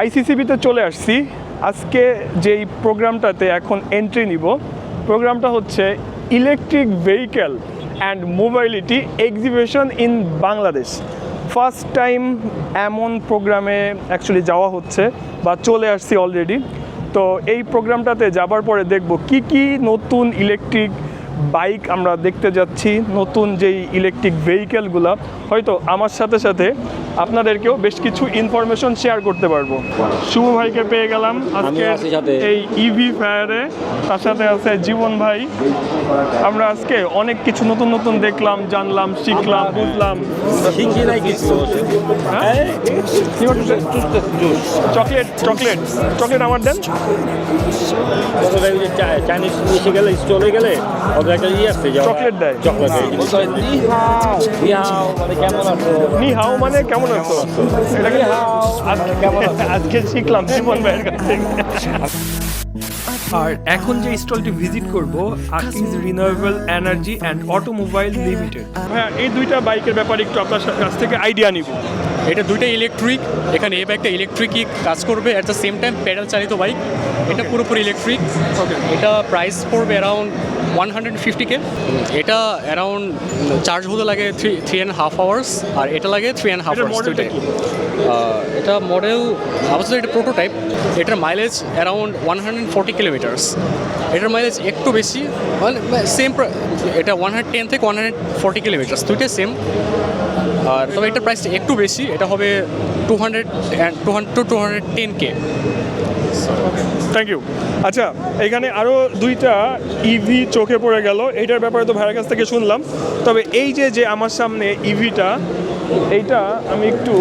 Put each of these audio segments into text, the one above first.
আইসিসিবিতে চলে আসছি। আজকে যেই প্রোগ্রামটাতে এখন এন্ট্রি নিব, প্রোগ্রামটা হচ্ছে electric vehicle and mobility exhibition in Bangladesh first time এমন প্রোগ্রামে অ্যাকচুয়ালি যাওয়া হচ্ছে বা চলে আসছি অলরেডি তো এই প্রোগ্রামটাতে যাবার পরে দেখব কি কি নতুন ইলেকট্রিক বাইক আমরা দেখতে যাচ্ছি, নতুন যেই ইলেকট্রিক ভেহিকেলগুলো হয়তো আমার সাথে সাথে আপনাদেরকেও বেশ কিছু ইনফরমেশন শেয়ার করতে পারব। শুভ ভাইকে পেয়ে গেলাম আজকে এই ইভি ফায়ারে তার সাথে আছে জীবন ভাই। আমরা আজকে অনেক কিছু নতুন নতুন দেখলাম জানলাম শিখলাম বুঝলাম। হ্যাঁ? Chocolate chocolate. চকলেট আমার দেন। চাইনিজ এসে গেলে স্টলে গেলে ওদের একটা ইয়ে আসছে চকলেট দেয়? চকলেট। মানে কেমন আছো? নি হাও মানে কেমন আছো? এটাকে আজকে আজকে শিখলাম জীবন ভাইয়ের কাছ থেকে আর এখন যে স্টলটি ভিজিট করব Akij renewable energy and automobile limited হ্যাঁ এই দুইটা বাইকের ব্যাপারে একটু আপনার কাছ থেকে আইডিয়া নিব। এটা দুইটা ইলেকট্রিক এখানে এই বাইকটা ইলেকট্রিকই কাজ করবে at the same time pedal চালিত বাইক এটা পুরোপুরি ইলেকট্রিক. এটা প্রাইস পড়বে around one hundred fifty K এটা অ্যারাউন্ড চার্জ হতে লাগে three three and half hours আর এটা লাগে থ্রি অ্যান্ড হাফ আওয়ার্স দুইটাই? এটা মডেল আপাতত এটা প্রোটোটাইপ এটার mileage around one hundred forty kilometres এটার মাইলেজ একটু বেশি মানে সেম এটা ওয়ান হান্ড্রেড টেন থেকে ওয়ান হান্ড্রেড ফোর্টি কিলোমিটার্স দুইটাই সেম আর তবে এটার প্রাইসটা একটু বেশি এটা হবে two hundred two hundred two two hundred ten K thank you আচ্ছা এখানে আরও দুইটা ইভি চোখে পড়ে গেল। এইটার ব্যাপারে তো ভাইয়ের কাছ থেকে শুনলাম। তবে এই যে যে আমার সামনে ইভিটা এইটা আমি একটু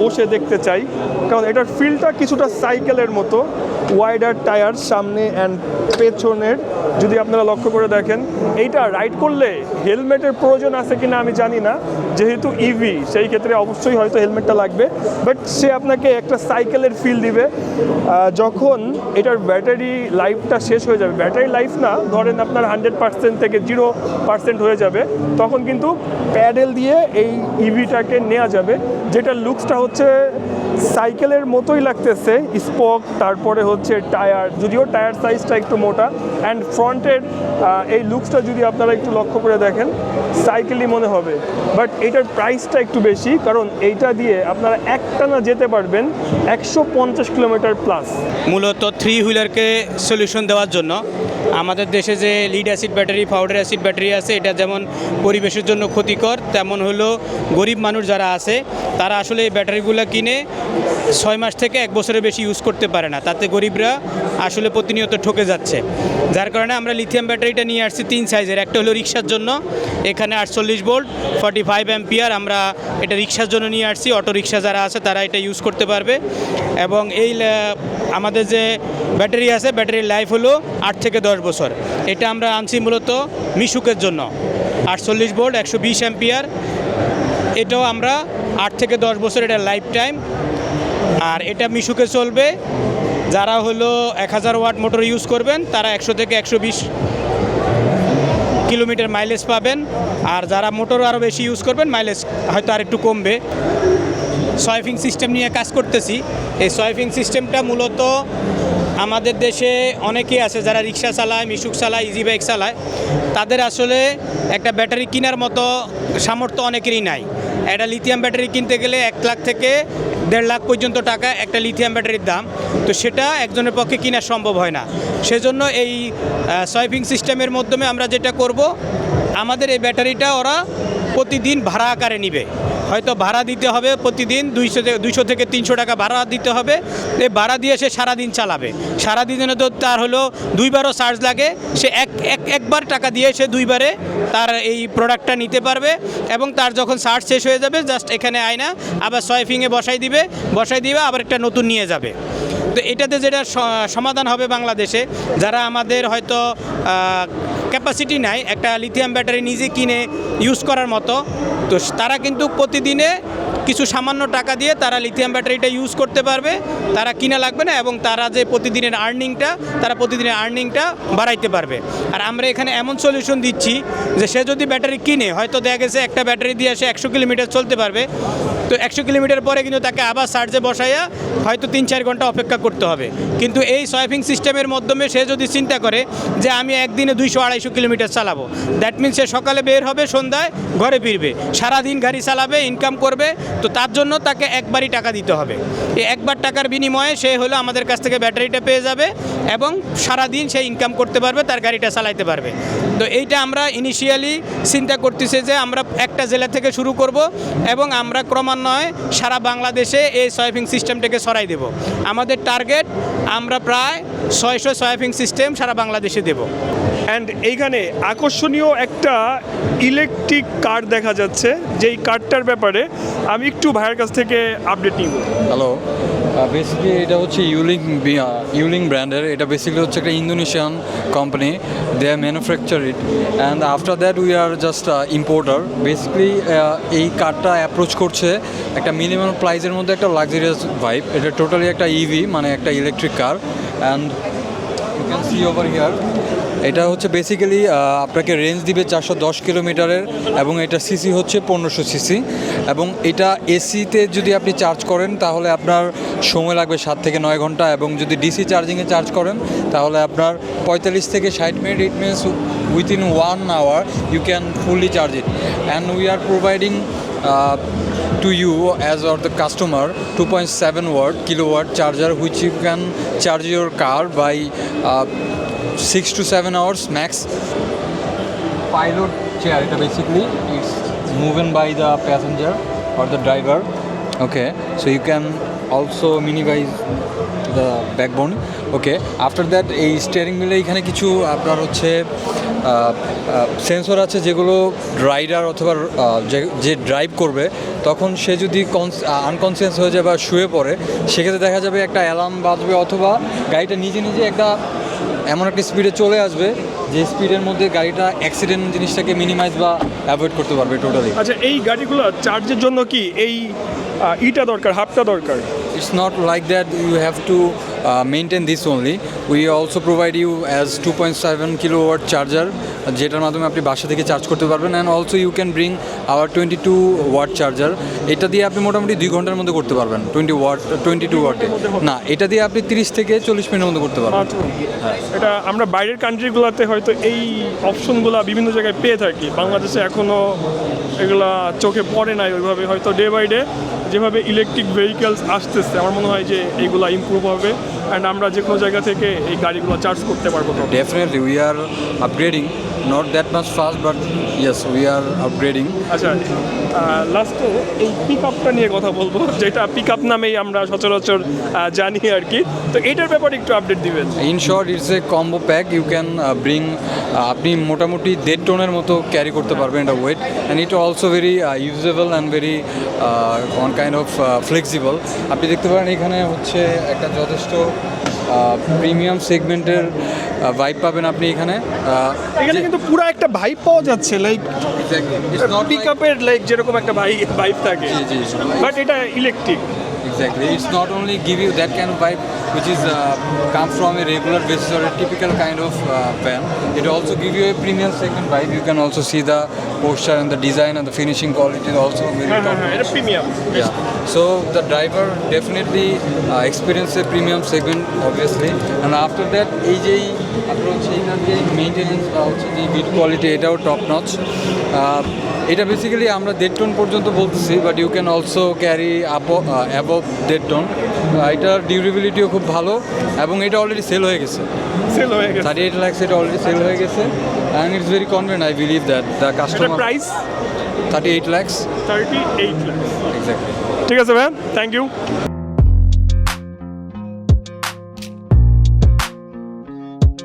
বসে দেখতে চাই। কারণ এটার ফিলটা কিছুটা সাইকেলের মতো। ওয়াইডার টায়ার সামনে অ্যান্ড পেছনের, যদি আপনারা লক্ষ্য করে দেখেন, এইটা রাইড করলে হেলমেটের প্রয়োজন আছে কিনা আমি জানি না, যেহেতু ইভি সেই ক্ষেত্রে অবশ্যই হয়তো হেলমেটটা লাগবে বাট সে আপনাকে একটা সাইকেলের ফিল দিবে। যখন এটার ব্যাটারি লাইফটা শেষ হয়ে যাবে ব্যাটারি লাইফ না, ধরেন আপনার হান্ড্রেড পার্সেন্ট থেকে জিরো পার্সেন্ট হয়ে যাবে, তখন কিন্তু প্যাডেল দিয়ে এই ইভিটাকে নেওয়া যাবে যেটার লুকসটা হচ্ছে সাইকেলের মতোই লাগতেছে, স্পক, তারপরে হচ্ছে টায়ার, যদিও টায়ার সাইজটা একটু মোটা অ্যান্ড ফ্রন্টের এই লুকসটা যদি আপনারা একটু লক্ষ্য করে দেখেন, সাইকেলই মনে হবে। বাট এইটার প্রাইসটা একটু বেশি, কারণ এইটা দিয়ে আপনারা একটানা যেতে পারবেন একশো পঞ্চাশ কিলোমিটার প্লাস মূলত থ্রি হুইলারকে সলিউশন দেওয়ার জন্য। আমাদের দেশে যে lead acid battery powder acid battery আছে, এটা যেমন পরিবেশের জন্য ক্ষতিকর, তেমন হলো গরিব মানুষ যারা আছে তারা আসলে এই ব্যাটারিগুলো কিনে ছয় মাস থেকে এক বছরের বেশি ইউজ করতে পারে না। তাতে গরিবরা আসলে প্রতিনিয়ত ঠকে যাচ্ছে। যার কারণে আমরা লিথিয়াম ব্যাটারিটা নিয়ে আসছি তিন সাইজের একটা হলো রিক্সার জন্য, এখানে আটচল্লিশ ভোল্ট ফর্টি ফাইভ অ্যাম্পিয়ার আমরা এটা রিক্সার জন্য নিয়ে আসছি। অটো রিক্সা যারা আছে তারা এটা ইউজ করতে পারবে। এবং এই আমাদের যে ব্যাটারি আছে, ব্যাটারির লাইফ হলো আট থেকে দশ বছর। এটা আমরা আনছি মূলত মিশুকের জন্য। আটচল্লিশ ভোল্ট একশো বিশ অ্যাম্পিয়ার এটাও আমরা আট থেকে দশ বছর এটা লাইফ টাইম আর এটা মিশুকে চলবে। যারা হলো এক হাজার ওয়াট মোটর ইউজ করবেন, তারা একশো থেকে একশো বিশ কিলোমিটার মাইলেজ পাবেন। আর যারা মোটর আরও বেশি ইউজ করবেন মাইলেজ হয়তো আর একটু কমবে সয়ফিং সিস্টেম নিয়ে কাজ করতেছি। এই সয়েফিং সিস্টেমটা মূলত আমাদের দেশে অনেকেই আছে যারা রিক্সা চালায়, মিশুক চালায় ইজি বাইক চালায়। তাদের আসলে একটা ব্যাটারি কেনার মতো সামর্থ্য অনেকেরই নাই। একটা লিথিয়াম ব্যাটারি কিনতে গেলে এক লাখ থেকে দেড় লাখ পর্যন্ত টাকা একটা লিথিয়াম ব্যাটারির দাম। তো সেটা একজনের পক্ষে কেনা সম্ভব হয় না। সেজন্য এই সয়ফিং সিস্টেমের মাধ্যমে আমরা যেটা করব, আমাদের এই ব্যাটারিটা ওরা প্রতিদিন ভাড়া আকারে নিবে। হয়তো ভাড়া দিতে হবে প্রতিদিন দুইশো থেকে দুইশো থেকে তিনশো টাকা ভাড়া দিতে হবে। এই ভাড়া দিয়ে সে সারাদিন চালাবে। সারাদিনে তো তার হলো দুইবারও চার্জ লাগে। সে এক এক একবার টাকা দিয়ে সে দুইবারে তার এই প্রোডাক্টটা নিতে পারবে এবং তার যখন চার্জ শেষ হয়ে যাবে জাস্ট এখানে আয়না আবার সয়ফিংয়ে বসাই দিবে। বসাই দিবে আবার একটা নতুন নিয়ে যাবে। তো এটাতে যেটা সমাধান হবে বাংলাদেশে, যারা আমাদের হয়তো ক্যাপাসিটি নাই একটা লিথিয়াম ব্যাটারি নিজে কিনে ইউজ করার মতো। তো তারা কিন্তু প্রতিদিনে কিছু সামান্য টাকা দিয়ে তারা লিথিয়াম ব্যাটারিটা ইউজ করতে পারবে, তারা কিনা লাগবে না এবং তারা যে প্রতিদিনের আর্নিংটা তারা প্রতিদিনের আর্নিংটা বাড়াইতে পারবে। আর আমরা এখানে এমন সলিউশন দিচ্ছি যে সে যদি ব্যাটারি কিনে, হয়তো দেখা গেছে একটা ব্যাটারি দিয়ে সে একশো কিলোমিটার চলতে পারবে, তো একশো কিলোমিটার পরে কিন্তু তাকে আবার চার্জে বসাইয়া হয়তো তিন চার ঘণ্টা অপেক্ষা করতে হবে। কিন্তু এই সোয়াইপিং সিস্টেমের মাধ্যমে সে যদি চিন্তা করে যে আমি একদিনে দুইশো আড়াইশো কিলোমিটার চালাবো দ্যাট মিনস সে সকালে বের হবে, সন্ধ্যায় ঘরে ফিরবে, সারাদিন গাড়ি চালাবে ইনকাম করবে তো তার জন্য তাকে একবারই টাকা দিতে হবে। এই একবার টাকার বিনিময়ে সে হলো আমাদের কাছ থেকে ব্যাটারিটা পেয়ে যাবে এবং সারাদিন সে ইনকাম করতে পারবে, তার গাড়িটা চালাইতে পারবে। তো এইটা আমরা ইনিশিয়ালি চিন্তা করতেছি যে আমরা একটা জেলা থেকে শুরু করব এবং আমরা ক্রমান্বয়ে সারা বাংলাদেশে এই সোয়াইপিং সিস্টেমটাকে ছড়াই দেব। আমাদের টার্গেট আমরা প্রায় ছয়শো সোয়াইপিং সিস্টেম সারা বাংলাদেশে দেব। অ্যান্ড এইখানে আকর্ষণীয় একটা ইলেকট্রিক কার দেখা যাচ্ছে, যেই কারটার ব্যাপারে আমি একটু ভাইয়ের কাছ থেকে আপডেট নিব। হ্যালো বেসিক্যালি এটা হচ্ছে ইউলিং ইউলিং ব্র্যান্ডের এটা বেসিক্যালি হচ্ছে একটা Indonesian company they are manufacture it and after that we are just importer basically এই কারটা অ্যাপ্রোচ করছে একটা মিনিমাম প্রাইসের মধ্যে একটা লাক্সারিয়াস ভাইব এটা টোটালি একটা ইভি মানে একটা electric car and you can see over here এটা হচ্ছে বেসিক্যালি আপনাকে রেঞ্জ দিবে চারশো দশ কিলোমিটারের এবং এটা সিসি হচ্ছে পনেরোশো সিসি এবং এটা এসিতে যদি আপনি চার্জ করেন তাহলে আপনার সময় লাগবে সাত থেকে নয় ঘণ্টা এবং যদি ডিসি চার্জিংয়ে চার্জ করেন তাহলে আপনার পঁয়তাল্লিশ থেকে ষাট minute it means within one hour you can fully charge it and we are providing to to you as or the customer 2.7 watt kilowatt charger which you can charge your car by uh, 6 to 7 hours max. Pilot chair এটা basically it's moving by the passenger or the driver. Okay so you can also minimize the backbone. Okay after that এই steering হুইলে এখানে কিছু আপনার হচ্ছে sensor আছে যেগুলো rider অথবা যে ড্রাইভ করবে তখন সে যদি আনকনসিয়াস হয়ে যায় বা শুয়ে পড়ে সেক্ষেত্রে দেখা যাবে একটা অ্যালার্ম বাজবে অথবা গাড়িটা নিজে নিজে একটা এমন একটা স্পিডে চলে আসবে যে স্পিডের মধ্যে গাড়িটা অ্যাক্সিডেন্ট জিনিসটাকে মিনিমাইজ বা অ্যাভয়েড করতে পারবে টোটালি আচ্ছা এই গাড়িগুলো চার্জের জন্য কি এই ইটা দরকার হাফটা দরকার? It's not like that you have have to uh, maintain this only. We also provide you as 2.7 kilowatt charger যেটার মাধ্যমে আপনি বাসা থেকে চার্জ করতে পারবেন and also you can bring our twenty two watt charger এটা দিয়ে আপনি মোটামুটি দুই ঘণ্টার মধ্যে করতে পারবেন টোয়েন্টি ওয়াট টোয়েন্টি টু ওয়াটে না এটা দিয়ে আপনি তিরিশ থেকে চল্লিশ মিনিটের মধ্যে করতে পারবেন। আচ্ছা এটা আমরা বাইরের কান্ট্রিগুলোতে হয়তো এই অপশনগুলো বিভিন্ন জায়গায় পেয়ে থাকি। বাংলাদেশে এখনও এগুলা চোখে পড়ে নাই ওইভাবে হয়তো ডে বাই ডে যেভাবে ইলেকট্রিক ভেহিকেলস আসতেছে আমার মনে হয় যে এইগুলো ইমপ্রুভ হবে। অ্যান্ড আমরা যে কোনো জায়গা থেকে এই গাড়িগুলো চার্জ করতে পারব। Definitely, we are upgrading. Not that much fast, but yes, we are upgrading. আচ্ছা লাস্টে এই পিক আপটা নিয়ে কথা বলব যেটা পিক আপ নামেই আমরা সচরাচর জানি আর কি তো এটার ব্যাপারে একটু আপডেট দিবেন in short it's a combo pack you can bring আপনি মোটামুটি দেড় টোনের মতো ক্যারি করতে পারবেন এটা weight and it also very usable and very on kind of flexible আপনি দেখতে পারেন এখানে হচ্ছে একটা যথেষ্ট প্রিমিয়াম সেগমেন্টের ভাইব পাবেন আপনি এখানে। এখানে কিন্তু পুরো একটা ভাইব পাওয়া যাচ্ছে লাইক পিক আপের লাইক যেরকম একটা ভাই ভাইব থাকে। বাট এটা electric Exactly. It's not only give you that kind of vibe which is uh, comes from a regular basis or a typical kind of uh, van. It also give you a premium segment vibe. You can also see the posture and the design and the finishing quality is also very হ্যাঁ হ্যাঁ top হ্যাঁ এটা notch. Premium Yeah. So the driver definitely uh, experience a premium segment obviously and after that এই যেই আপনার হচ্ছে এটার যে মেনটেনেন্স বা হচ্ছে যে বিট কোয়ালিটি এটাও টপ নচ এটা বেসিক্যালি আমরা দেড় টন পর্যন্ত বলতেছি but you can also carry above দেড় টন এটার ডিউরেবিলিটিও খুব ভালো এবং এটা অলরেডি সেল হয়ে গেছে। সেল হয়ে গেছে। থার্টি এইট ল্যাক্স এটা অলরেডি সেল হয়ে গেছে and it's very convenient I believe that the customer price thirty eight lakhs thirty eight lakhs exactly ঠিক আছে ম্যাম থ্যাংক ইউ